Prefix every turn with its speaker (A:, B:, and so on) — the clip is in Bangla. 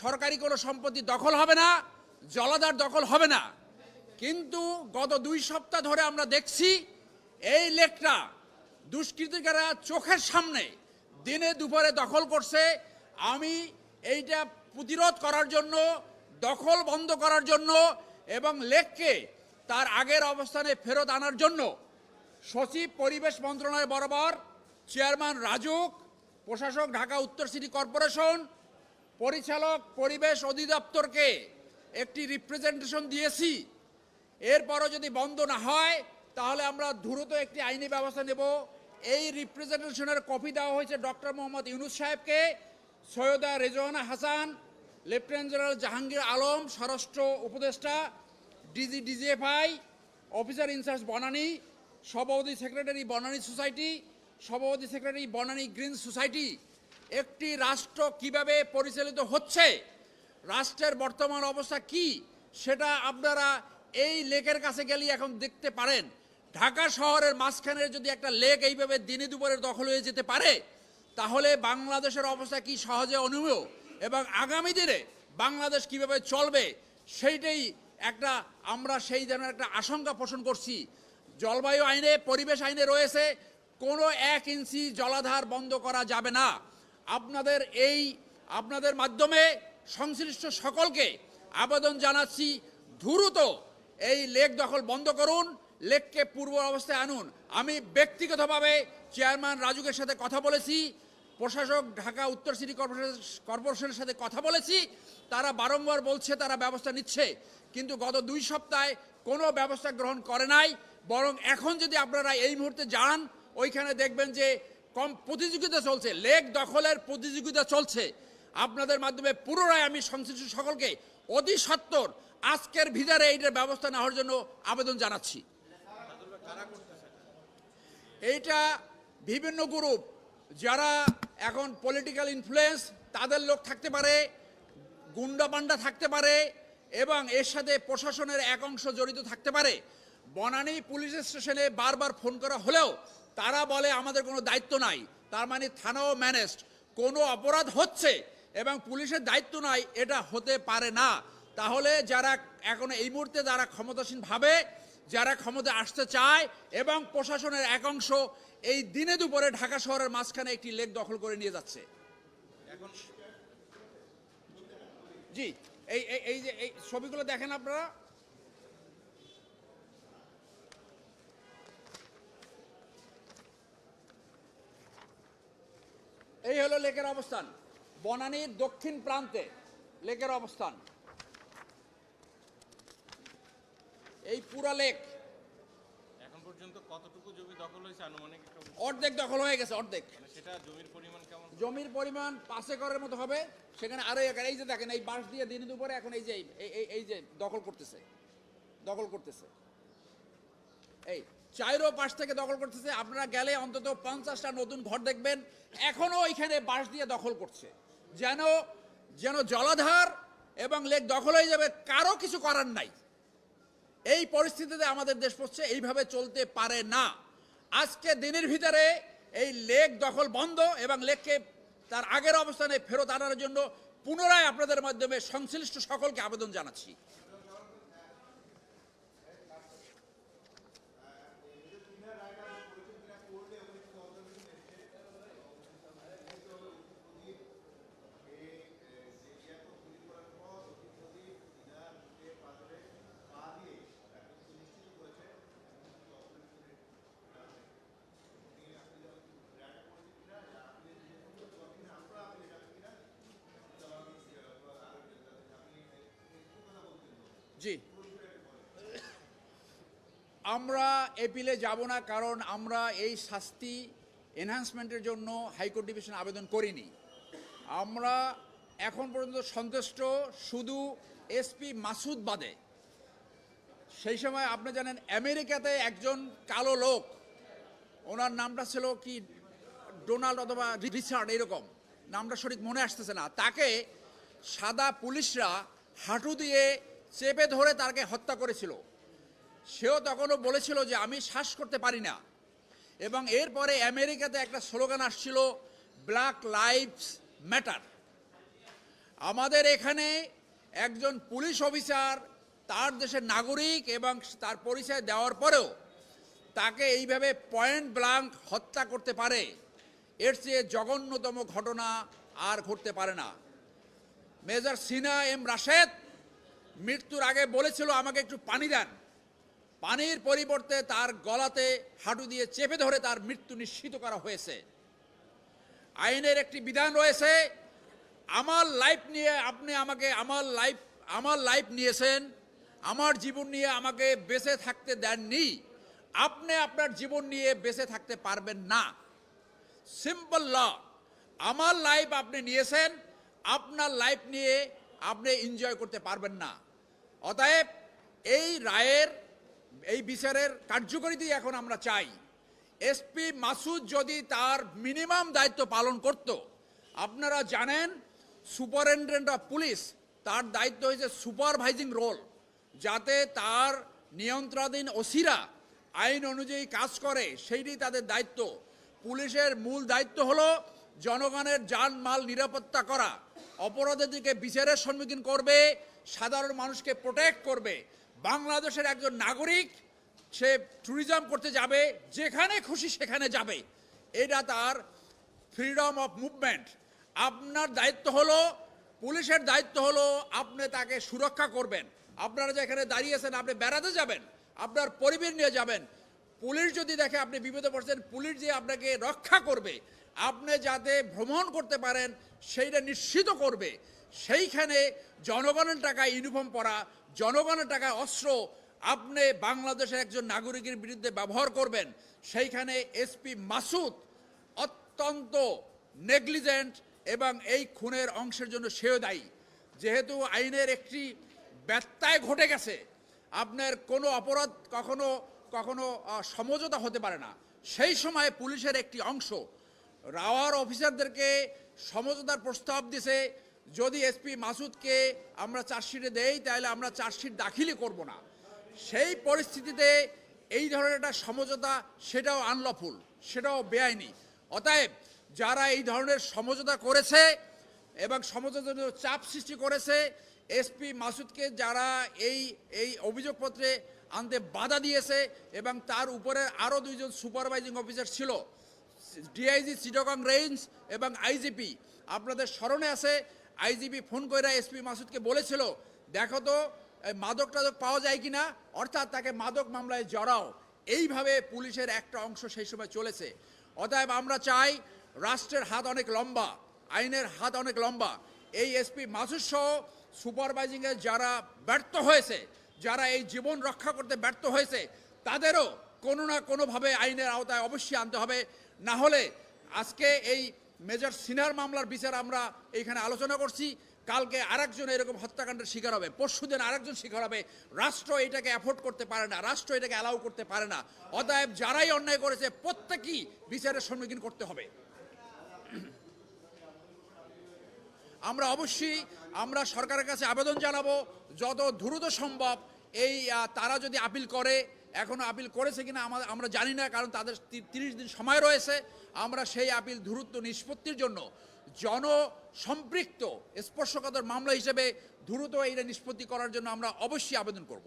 A: সরকারি কোনো সম্পত্তি দখল হবে না, জলাধার দখল হবে না। কিন্তু গত দুই সপ্তাহ ধরে আমরা দেখছি এই লেকটা দুষ্কৃতিকারা চোখের সামনে দিনে দুপুরে দখল করছে। আমি এইটা প্রতিরোধ করার জন্য, দখল বন্ধ করার জন্য এবং লেককে তার আগের অবস্থানে ফেরত আনার জন্য সচিব পরিবেশ মন্ত্রণালয় বরাবর চেয়ারম্যান রাজুক, প্রশাসক ঢাকা উত্তর সিটি কর্পোরেশন পরিচালক, পরিবেশ অধিদপ্তরকে একটি রিপ্রেজেন্টেশন দিয়েছি। এরপরও যদি বন্ধ না হয়, তাহলে আমরা দ্রুত একটি আইনি ব্যবস্থা নেব। এই রিপ্রেজেন্টেশনের কপি দেওয়া হয়েছে ডক্টর মোহাম্মদ ইউনুস সাহেবকে। সৈয়দা রেজওয়ানা হাসান লেফটেন্যান্ট জেনারেল জাহাঙ্গীর আলম, স্বরাষ্ট্র উপদেষ্টা, DG, DGFI officer in charge Banani, সভাপতি সেক্রেটারি বনানী সোসাইটি সভাপতি সেক্রেটারি বনানী গ্রিন সোসাইটি একটি রাষ্ট্র কীভাবে পরিচালিত হচ্ছে, রাষ্ট্রের বর্তমান অবস্থা কি, সেটা আপনারা এই লেকের কাছে গেলে এখন দেখতে পারেন। ঢাকা শহরের মাঝখানে যদি একটা লেক এইভাবে দিনে দুপুরের দখল হয়ে যেতে পারে, তাহলে বাংলাদেশের অবস্থা কি সহজে অনুমেয় এবং আগামী দিনে বাংলাদেশ কীভাবে চলবে, সেইটাই একটা আমরা সেই ধরনের একটা আশঙ্কা পোষণ করছি। জলবায়ু আইনে, পরিবেশ আইনে রয়েছে, কোনো এক ইঞ্চি জলাধার বন্ধ করা যাবে না। আপনাদের এই, আপনাদের মাধ্যমে সংশ্লিষ্ট সকলকে আবেদন জানাচ্ছি, দ্রুত এই লেক দখল বন্ধ করুন, লেককে পূর্ব অবস্থায় আনুন। আমি ব্যক্তিগতভাবে চেয়ারম্যান রাজুকের সাথে কথা বলেছি, প্রশাসক ঢাকা উত্তর সিটি কর্পোরেশন, কর্পোরেশনের সাথে কথা বলেছি, তারা বারংবার বলছে তারা ব্যবস্থা নিচ্ছে, কিন্তু গত দুই সপ্তাহে কোনো ব্যবস্থা গ্রহণ করে নাই, বরং এখন যদি আপনারা এই মুহূর্তে যান, ওইখানে দেখবেন যে কম প্রতিযোগিতা চলছে লেক দখলের প্রতিযোগিতা চলছে। আপনাদের মাধ্যমে পুনরায় আমি সংশ্লিষ্ট সকলকে অতি সত্বর আজকের ভিতরে এইটার ব্যবস্থা নেওয়ার জন্য আবেদন জানাচ্ছি। এইটা বিভিন্ন গ্রুপ যারা এখন পলিটিক্যাল ইনফ্লুয়েন্স তাদের লোক থাকতে পারে, গুন্ডা পান্ডা থাকতে পারে, এবং এর সাথে প্রশাসনের এক অংশ জড়িত থাকতে পারে। বনানী পুলিশ স্টেশনে বারবার ফোন করা হলেও তারা বলে আমাদের কোনো দায়িত্ব নাই। তার মানে থানাও ম্যানেজড কোনো অপরাধ হচ্ছে এবং পুলিশের দায়িত্ব নাই এটা হতে পারে না। তাহলে যারা এখন এই মুহূর্তে যারা ক্ষমতাসীন ভাবে যারা ক্ষমতা আসতে চায় এবং প্রশাসনের এক অংশ এই দিনে দুপুরে ঢাকা শহরের মাঝখানে একটি লেক দখল করে নিয়ে যাচ্ছে। এখন জি এই এই- এই যে এই ছবিগুলো দেখেন আপনারা। এই হলো লেকের অবস্থান। বনানীর দক্ষিণ প্রান্তে লেকের অবস্থান। এই পুরা লেক।
B: এখন পর্যন্ত কতটুকু জমি দখল হয়েছে? আনুমানিক
A: অর্ধেক দখল হয়ে গেছে অর্ধেক।
B: মানে সেটা জমির পরিমাণ কেমন?
A: জমির পরিমাণ পাঁচ একরের মতো হবে। সেখানে আরও একর এই যে দেখেন এই বাঁশ দিয়ে দিনে দুপুরে এখন এই যে এই- এই এই যে দখল করতেছে। দখল করতেছে। এই চাইরো পাশ থেকে দখল করতেছে। আপনারা গেলে অন্তত পঞ্চাশটা নতুন ঘর দেখবেন। এখনও এখানে বাঁশ দিয়ে দখল করছে। যেন যেন জলাধার এবং লেক দখল হয়ে যাবে, কারও কিছু করার নাই। এই পরিস্থিতিতে আমাদের দেশ পড়ছে এইভাবে চলতে পারে না। আজকে দিনের ভিতরে এই লেক দখল বন্ধ এবং লেককে তার আগের অবস্থানে ফেরত আনার জন্য পুনরায় আপনাদের মাধ্যমে সংশ্লিষ্ট সকলকে আবেদন জানাচ্ছি। জি। আমরা এপিলে যাব না কারণ আমরা এই শাস্তি এনহান্সমেন্টের জন্য হাইকোর্ট ডিভিশন আবেদন করিনি। আমরা এখন পর্যন্ত সন্তুষ্ট শুধু এসপি মাসুদ বাদে। সেই সময় আপনি জানেন, আমেরিকাতে একজন কালো লোক, ওনার নামটা ছিল কি, ডোনাল্ড অথবা রিচার্ড, এরকম। নামটা সঠিক মনে আসতেছে না। তাকে সাদা পুলিশরা হাঁটু দিয়ে চেপে ধরে তাকে হত্যা করেছিল। সেও তখনও বলেছিল যে, আমি শ্বাস করতে পারি না। এবং এরপরে আমেরিকাতে একটা স্লোগান আসছিল ব্ল্যাক লাইভস ম্যাটার আমাদের এখানে একজন পুলিশ অফিসার, তার দেশের নাগরিক এবং তার পরিচয় দেওয়ার পরেও তাকে এইভাবে পয়েন্ট ব্লাঙ্ক হত্যা করতে পারে। এর চেয়ে জঘন্যতম ঘটনা আর ঘটতে পারে না। মেজর সিনা এম রাশেদ মৃত্যুর আগে বলেছিল আমাকে একটু পানি দেন। পানির পরিবর্তে তার গলাতে হাঁটু দিয়ে চেপে ধরে তার মৃত্যু নিশ্চিত করা হয়েছে। আইনের একটি বিধান রয়েছে, আমার লাইফ নিয়ে আপনি আমাকে আমার লাইফ আমার লাইফ নিয়েছেন, আমার জীবন নিয়ে আমাকে বেঁচে থাকতে দেননি, আপনি আপনার জীবন নিয়ে বেঁচে থাকতে পারবেন না। সিম্পল ল আমার লাইফ আপনি নিয়েছেন, আপনার লাইফ নিয়ে আপনি এনজয় করতে পারবেন না। অতএব এই রায়ের, এই বিচারের কার্যকরীতি এখন আমরা চাই। এসপি মাসুদ যদি তার মিনিমাম দায়িত্ব পালন করত, আপনারা জানেন সুপারিনটেন্ডেন্ট অফ পুলিশ, তার দায়িত্ব হয়েছে সুপারভাইজিং রোল, যাতে তার নিয়ন্ত্রণাধীন ওসিরা আইন অনুযায়ী কাজ করে, সেইটি তাদের দায়িত্ব। পুলিশের মূল দায়িত্ব হলো জনগণের যান মাল নিরাপত্তা করা। অপরাধীদেরকে বিচারের সম্মুখীন করবে, সাধারণ মানুষকে প্রোটেক্ট করবে। বাংলাদেশের একজন নাগরিক, সে ট্যুরিজম করতে যাবে, যেখানে খুশি সেখানে যাবে। এটা তার ফ্রিডম অফ মুভমেন্ট আপনার দায়িত্ব হলো, পুলিশের দায়িত্ব হলো, আপনি তাকে সুরক্ষা করবেন। আপনারা যেখানে দাঁড়িয়েছেন আপনি বেড়াতে যাবেন, আপনার পরিবার নিয়ে যাবেন। পুলিশ যদি দেখে আপনি বিপদে পড়ছেন, পুলিশ যে আপনাকে রক্ষা করবে, আপনি যাতে ভ্রমণ করতে পারেন, সেইটা নিশ্চিত করবে। সেইখানে জনগণের টাকায় ইউনিফর্ম পরা, জনগণের টাকায় অস্ত্র আপনি বাংলাদেশের একজন নাগরিকের বিরুদ্ধে ব্যবহার করবেন। সেইখানে এসপি মাসুদ অত্যন্ত নেগলিজেন্ট এবং এই খুনের অংশের জন্য সেও দায়ী। যেহেতু আইনের একটি ব্যত্যয় ঘটে গেছে, আপনার কোনো অপরাধ কখনো কখনো সমঝোতা হতে পারে না। সেই সময় পুলিশের একটি অংশ রাওয়ার অফিসারদেরকে সমঝোতার প্রস্তাব দিছে, যদি এসপি মাসুদকে আমরা চার্জশিটে দেই, তাহলে আমরা চার্জশিট দাখিলই করব না। সেই পরিস্থিতিতে এই ধরনের একটা সমঝোতা, সেটাও আনলফুল, সেটাও বেআইনি। অতএব যারা এই ধরনের সমঝোতা করেছে এবং সমঝোতার চাপ সৃষ্টি করেছে এসপি মাসুদকে যারা এই এই অভিযোগপত্রে আনতে বাধা দিয়েছে এবং তার উপরে আরও দুইজন সুপারভাইজিং অফিসার ছিল, ডিআইজি চিটগং রেঞ্জ এবং আইজিপি। আপনাদের স্মরণে আছে, আইজিপি ফোন করে এসপি মাসুদকে বলেছিল, দেখো তো মাদক টাদক পাওয়া যায় কিনা? অর্থাৎ তাকে মাদক মামলায় জড়াও। এইভাবে পুলিশের একটা অংশ সেই সময় চলেছে। অতএব আমরা চাই, রাষ্ট্রের হাত অনেক লম্বা, আইনের হাত অনেক লম্বা। এই এসপি মাসুদ সহ সুপারভাইজিংয়ে যারা ব্যর্থ হয়েছে যারা এই জীবন রক্ষা করতে ব্যর্থ হয়েছে, তাদেরও কোনো না কোনোভাবে আইনের আওতায় অবশ্যই আনতে হবে। না হলে আজকে এই মেজর সিনার মামলার বিচার আমরা এইখানে আলোচনা করছি। কালকে আরেকজন এরকম হত্যাকাণ্ডের শিকার হবে। পরশু দিন আরেকজন শিকার হবে। রাষ্ট্র এটাকে অ্যাফোর্ড করতে পারে না। রাষ্ট্র এটাকে অ্যালাউ করতে পারে না। অতএব যারাই অন্যায় করেছে, প্রত্যেকেই বিচারের সম্মুখীন করতে হবে। আমরা অবশ্যই, আমরা সরকারের কাছে আবেদন জানাব, যত দ্রুত সম্ভব এই তারা যদি আপিল করে এখনও আপিল করেছে কিনা আমাদের আমরা জানি না, কারণ তাদের তিরিশ দিন সময় রয়েছে। আমরা সেই আপিল দ্রুত নিষ্পত্তির জন্য জন সম্পৃক্ত স্পর্শকাতর মামলা হিসেবে দ্রুত এইটা নিষ্পত্তি করার জন্য আমরা অবশ্যই আবেদন করব।